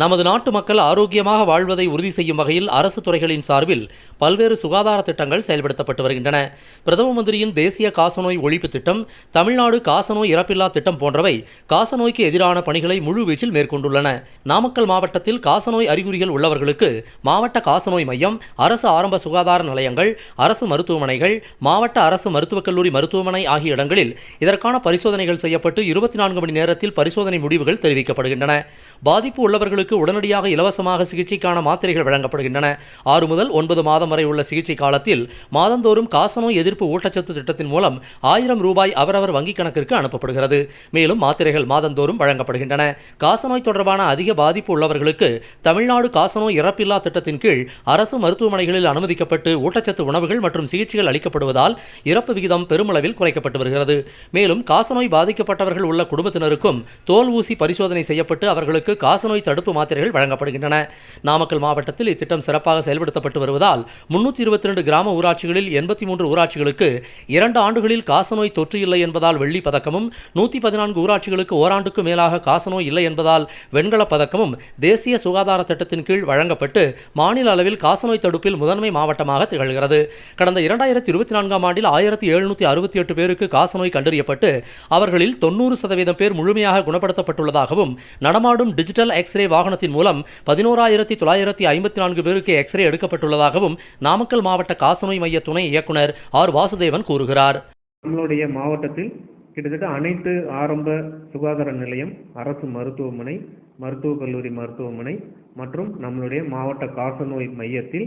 நமது நாட்டு மக்கள் ஆரோக்கியமாக வாழ்வதை உறுதி செய்யும் வகையில் அரசு துறைகளின் சார்பில் பல்வேறு சுகாதார திட்டங்கள் செயல்படுத்தப்பட்டு வருகின்றன. பிரதம மந்திரியின் தேசிய காசநோய் ஒழிப்பு திட்டம் தமிழ்நாடு காசநோய் இறப்பில்லா திட்டம் போன்றவை காசநோய்க்கு எதிரான பணிகளை முழுவீச்சில் மேற்கொண்டுள்ளன. நாமக்கல் மாவட்டத்தில் காசநோய் அறிகுறிகள் உள்ளவர்களுக்கு மாவட்ட காசநோய் மையம் அரசு ஆரம்ப சுகாதார நிலையங்கள் அரசு மருத்துவமனைகள் மாவட்ட அரசு மருத்துவக் கல்லூரி மருத்துவமனை ஆகிய இடங்களில் இதற்கான பரிசோதனைகள் செய்யப்பட்டு இருபத்தி நான்கு மணி நேரத்தில் பரிசோதனை முடிவுகள் தெரிவிக்கப்படுகின்றன. பாதிப்பு உள்ளவர்களுக்கு உடனடியாக இலவசமாக சிகிச்சைக்கான மாத்திரைகள் வழங்கப்படுகின்றன. ஆறு முதல் ஒன்பது மாதம் வரை உள்ள சிகிச்சை காலத்தில் மாதந்தோறும் காசநோய் எதிர்ப்பு ஊட்டச்சத்து திட்டத்தின் மூலம் ஆயிரம் ரூபாய் அவரவர் வங்கிக் கணக்கிற்கு அனுப்பப்படுகிறது. மேலும் மாத்திரைகள் மாதந்தோறும் வழங்கப்படுகின்றன. காசநோய் தொடர்பான அதிக பாதிப்பு உள்ளவர்களுக்கு தமிழ்நாடு காசநோய் இறப்பில்லா திட்டத்தின் கீழ் அரசு மருத்துவமனைகளில் அனுமதிக்கப்பட்டு ஊட்டச்சத்து உணவுகள் மற்றும் சிகிச்சைகள் அளிக்கப்படுவதால் இறப்பு விகிதம் பெருமளவில் குறைக்கப்பட்டு வருகிறது. மேலும் காசநோய் பாதிக்கப்பட்டவர்கள் உள்ள குடும்பத்தினருக்கும் தோல் ஊசி பரிசோதனை செய்யப்பட்டு அவர்களுக்கு காசநோய் தடுப்பு மாத்திரைகள் வழங்கப்படுகின்றன. நாமக்கல் மாவட்டத்தில் இத்திட்டம் சிறப்பாக செயல்படுத்தப்பட்டு வருவதால் முன்னூற்றி இருபத்தி ரெண்டு கிராம ஊராட்சிகளில் எண்பத்தி மூன்று ஊராட்சிகளுக்கு இரண்டு ஆண்டுகளில் காசநோய் தொற்று இல்லை என்பதால் வெள்ளி பதக்கமும் நூற்றி பதினான்கு ஊராட்சிகளுக்கு ஓராண்டுக்கு மேலாக காசநோய் இல்லை என்பதால் வெண்கலப் பதக்கமும் தேசிய சுகாதார திட்டத்தின் கீழ் வழங்கப்பட்டு மாநில அளவில் காசநோய் தடுப்பில் முதன்மை மாவட்டமாக திகழ்கிறது. கடந்த இரண்டாயிரத்தி இருபத்தி நான்காம் ஆண்டில் ஆயிரத்தி எழுநூற்றி அறுபத்தி எட்டு பேருக்கு காசநோய் கண்டறியப்பட்டு அவர்களில் தொண்ணூறு சதவீதம் பேர் முழுமையாக குணப்படுத்தப்பட்டுள்ளதாகவும் நடமாடும் டிஜிட்டல் எக்ஸ்ரே வாக்கு வாகனத்தின் மூலம் பதினோராயிரத்தி தொள்ளாயிரத்தி ஐம்பத்தி நான்கு பேருக்கு எக்ஸ்ரே எடுக்கப்பட்டுள்ளதாகவும் நாமக்கல் மாவட்ட காசநோய் மைய துணை இயக்குனர் ஆர். வாசுதேவன் கூறுகிறார். நம்மளுடைய மாவட்டத்தில் கிட்டத்தட்ட அனைத்து ஆரம்ப சுகாதார நிலையம் அரசு மருத்துவமனை மருத்துவக் கல்லூரி மருத்துவமனை மற்றும் நம்மளுடைய மாவட்ட காசநோய் மையத்தில்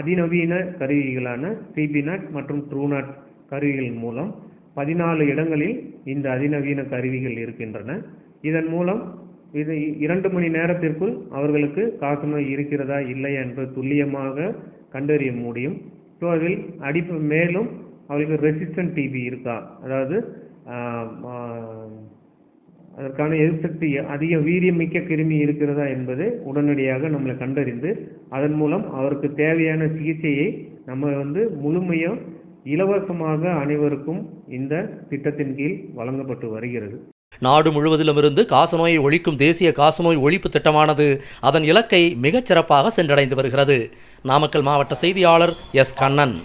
அதிநவீன கருவிகளான சிபிநாட் மற்றும் ட்ரூநாட் கருவிகள் மூலம் பதினாலு இடங்களில் இந்த அதிநவீன கருவிகள் இருக்கின்றன. இதன் மூலம் இது இரண்டு மணி நேரத்திற்குள் அவர்களுக்கு காசநோய் இருக்கிறதா இல்லையா என்று துல்லியமாக கண்டறிய முடியும். ஸோ அதில் அடிப்பு மேலும் அவர்களுக்கு ரெசிஸ்டன்ட் டிபி இருக்கா? அதாவது அதற்கான எதிர்சக்தி அதிக வீரியமிக்க கிருமி இருக்கிறதா என்பது உடனடியாக நம்மளை கண்டறிந்து அதன் மூலம் அவருக்கு தேவையான சிகிச்சையை நம்ம வந்து முழுமையாக இலவசமாக அனைவருக்கும் இந்த திட்டத்தின் கீழ் வழங்கப்பட்டு வருகிறது. நாடு முழுவதிலுமிருந்து காசநோயை ஒழிக்கும் தேசிய காசநோய் ஒழிப்பு திட்டமானது அதன் இலக்கை மிகச் சிறப்பாக சென்றடைந்து வருகிறது. நாமக்கல் மாவட்ட செய்தியாளர் எஸ் கண்ணன்.